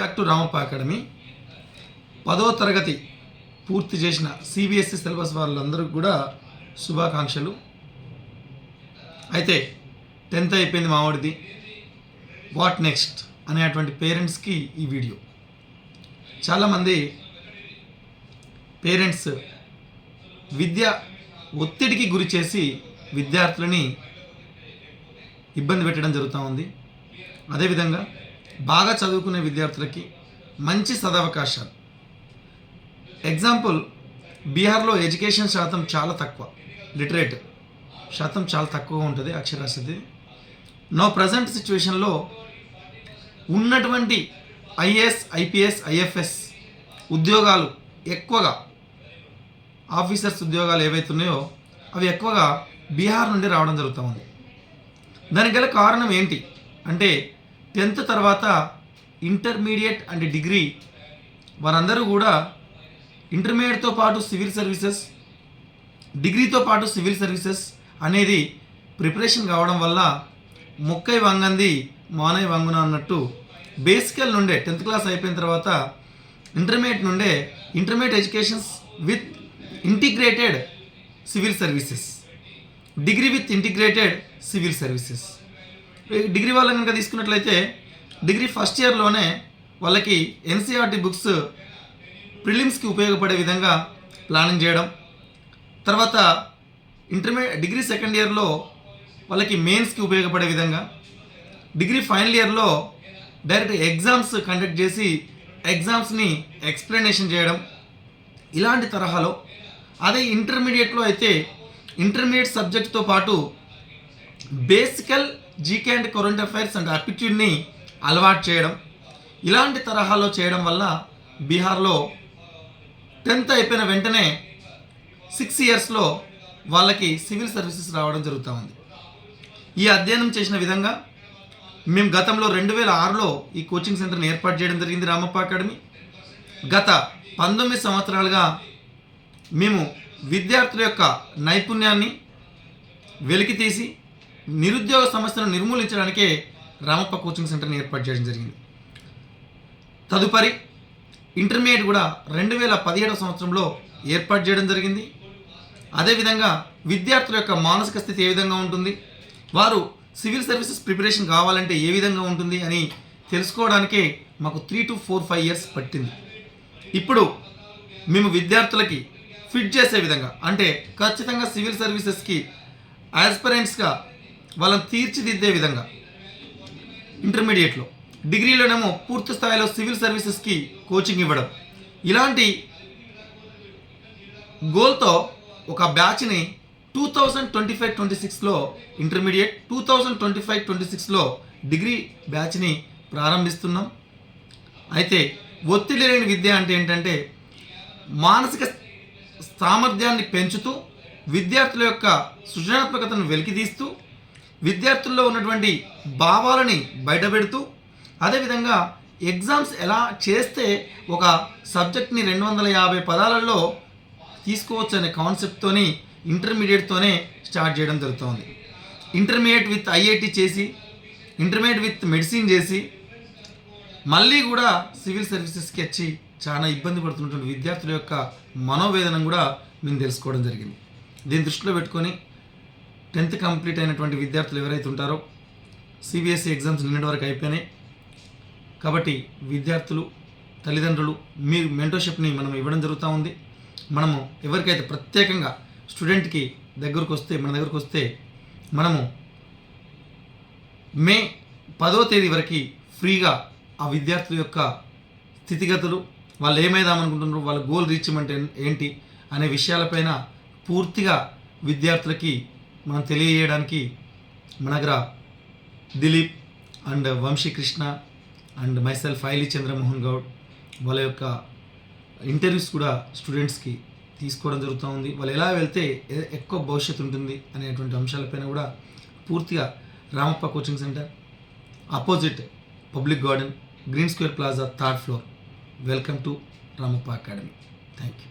Back to Ramappa academy పదో తరగతి పూర్తి చేసిన సిబిఎస్ఈ సిలబస్ వాళ్ళందరికీ కూడా శుభాకాంక్షలు. అయితే టెన్త్ అయిపోయింది మావాడిది. వాట్ నెక్స్ట్ అనేటువంటి పేరెంట్స్కి ఈ వీడియో. చాలామంది పేరెంట్స్ విద్య ఒత్తిడికి గురి చేసి విద్యార్థులని ఇబ్బంది పెట్టడం జరుగుతూ ఉంది. అదేవిధంగా బాగా చదువుకునే విద్యార్థులకి మంచి సదవకాశాలు. ఎగ్జాంపుల్ బీహార్లో ఎడ్యుకేషన్ శాతం చాలా తక్కువ. లిటరేట్ శాతం చాలా తక్కువ ఉంటుంది అక్షరాస్యత. నో ప్రజెంట్ సిచ్యువేషన్లో ఉన్నటువంటి ఐఏఎస్ ఐపీఎస్ ఐఎఫ్ఎస్ ఉద్యోగాలు ఎక్కువగా ఆఫీసర్స్ ఉద్యోగాలు ఏవైతే ఉన్నాయో అవి ఎక్కువగా బీహార్ నుండి రావడం జరుగుతూ ఉంది. దానికి గల కారణం ఏంటి? అంటే టెన్త్ తర్వాత ఇంటర్మీడియట్ అండ్ డిగ్రీ వారందరూ కూడా ఇంటర్మీడియట్తో పాటు సివిల్ సర్వీసెస్ డిగ్రీతో పాటు సివిల్ సర్వీసెస్ అనేది ప్రిపరేషన్ కావడం వల్ల మొక్కై వంగంది మానై వంగున అన్నట్టు బేసికల్ నుండే టెన్త్ క్లాస్ అయిపోయిన తర్వాత ఇంటర్మీడియట్ నుండే intermediate educations with integrated civil services degree with integrated civil services. Degree వాళ్ళని కనుక తీసుకున్నట్లయితే డిగ్రీ ఫస్ట్ ఇయర్లోనే వాళ్ళకి ఎన్సీఆర్టీ బుక్స్ ప్రిలిమ్స్కి ఉపయోగపడే విధంగా ప్లానింగ్ చేయడం. తర్వాత ఇంటర్మీడియట్ డిగ్రీ సెకండ్ ఇయర్లో వాళ్ళకి మెయిన్స్కి ఉపయోగపడే విధంగా డిగ్రీ ఫైనల్ ఇయర్లో డైరెక్ట్ ఎగ్జామ్స్ కండక్ట్ చేసి ఎగ్జామ్స్ని ఎక్స్ప్లెనేషన్ చేయడం. ఇలాంటి తరహాలో అదే ఇంటర్మీడియట్లో అయితే ఇంటర్మీడియట్ సబ్జెక్ట్తో పాటు basical GK and current affairs and యాప్టిట్యూడ్ని అలవాటు చేయడం. ఇలాంటి తరహాలో చేయడం వల్ల బీహార్లో టెన్త్ అయిపోయిన వెంటనే సిక్స్ ఇయర్స్లో వాళ్ళకి సివిల్ సర్వీసెస్ రావడం జరుగుతూ ఉంది. ఈ అధ్యయనం చేసిన విధంగా మేము గతంలో రెండు వేల ఆరులో ఈ కోచింగ్ సెంటర్ని ఏర్పాటు చేయడం జరిగింది రామప్ప అకాడమీ. గత పంతొమ్మిది సంవత్సరాలుగా మేము విద్యార్థుల యొక్క నైపుణ్యాన్ని వెలికి తీసి నిరుద్యోగ సమస్యను నిర్మూలించడానికే రామప్ప కోచింగ్ సెంటర్ని ఏర్పాటు చేయడం జరిగింది. తదుపరి ఇంటర్మీడియట్ కూడా రెండు వేల పదిహేడవ సంవత్సరంలో ఏర్పాటు చేయడం జరిగింది. అదేవిధంగా విద్యార్థుల యొక్క మానసిక స్థితి ఏ విధంగా ఉంటుంది? వారు సివిల్ సర్వీసెస్ ప్రిపరేషన్ కావాలంటే ఏ విధంగా ఉంటుంది అని తెలుసుకోవడానికే మాకు three to four five years పట్టింది. ఇప్పుడు మేము విద్యార్థులకి ఫిట్ చేసే విధంగా అంటే ఖచ్చితంగా సివిల్ సర్వీసెస్కి యాస్పరెంట్స్గా వాళ్ళని తీర్చిదిద్దే విధంగా. ఇంటర్మీడియట్లో. డిగ్రీలోనేమో పూర్తి స్థాయిలో సివిల్ సర్వీసెస్కి కోచింగ్ ఇవ్వడం. ఇలాంటి గోల్తో ఒక బ్యాచ్ని two thousand twenty five twenty సిక్స్లో intermediate two thousand twenty five twenty సిక్స్లో డిగ్రీ బ్యాచ్ని ప్రారంభిస్తున్నాం. అయితే ఒత్తిడి లేని విద్య అంటే ఏంటంటే మానసిక సామర్థ్యాన్ని పెంచుతూ విద్యార్థుల యొక్క సృజనాత్మకతను వెలికితీస్తూ విద్యార్థుల్లో ఉన్నటువంటి భావాలని బయటపెడుతూ అదేవిధంగా ఎగ్జామ్స్ ఎలా చేస్తే ఒక సబ్జెక్ట్ని రెండు వందల యాభై పదాలలో తీసుకోవచ్చు అనే కాన్సెప్ట్తోని ఇంటర్మీడియట్తోనే స్టార్ట్ చేయడం జరుగుతుంది. ఇంటర్మీడియట్ విత్ ఐఐటి చేసి ఇంటర్మీడియట్ విత్ మెడిసిన్ చేసి మళ్ళీ కూడా సివిల్ సర్వీసెస్కి వచ్చి చాలా ఇబ్బంది పడుతున్నటువంటి విద్యార్థుల యొక్క మనోవేదన కూడా మేము తెలుసుకోవడం జరిగింది. దీన్ని దృష్టిలో పెట్టుకొని టెన్త్ కంప్లీట్ అయినటువంటి విద్యార్థులు ఎవరైతే ఉంటారో సిబిఎస్ఈ ఎగ్జామ్స్ నిన్నటి వరకు అయిపోయినాయి. కాబట్టి విద్యార్థులు తల్లిదండ్రులు మీ మెంటర్షిప్ని మనం ఇవ్వడం జరుగుతూ ఉంది. మనము ఎవరికైతే ప్రత్యేకంగా స్టూడెంట్కి దగ్గరకు వస్తే మన దగ్గరకు వస్తే మనము మే పదో తేదీ వరకు ఫ్రీగా ఆ విద్యార్థుల యొక్క స్థితిగతులు వాళ్ళు ఏమైదామనుకుంటున్నారు వాళ్ళ గోల్ రీచ్మెంట్ ఏంటి అనే విషయాలపైన పూర్తిగా విద్యార్థులకి మనం తెలియజేయడానికి మన దగ్గర Dilip and Vamsikrishna and myself ఫైలి Chandramohan Goud వాళ్ళ యొక్క ఇంటర్వ్యూస్ కూడా స్టూడెంట్స్కి తీసుకోవడం జరుగుతూ ఉంది. వాళ్ళు ఎలా వెళ్తే ఎక్కువ భవిష్యత్తు ఉంటుంది అనేటువంటి అంశాలపైన కూడా పూర్తిగా Ramappa coaching centre opposite public garden green square plaza third floor welcome to Ramappa academy thank you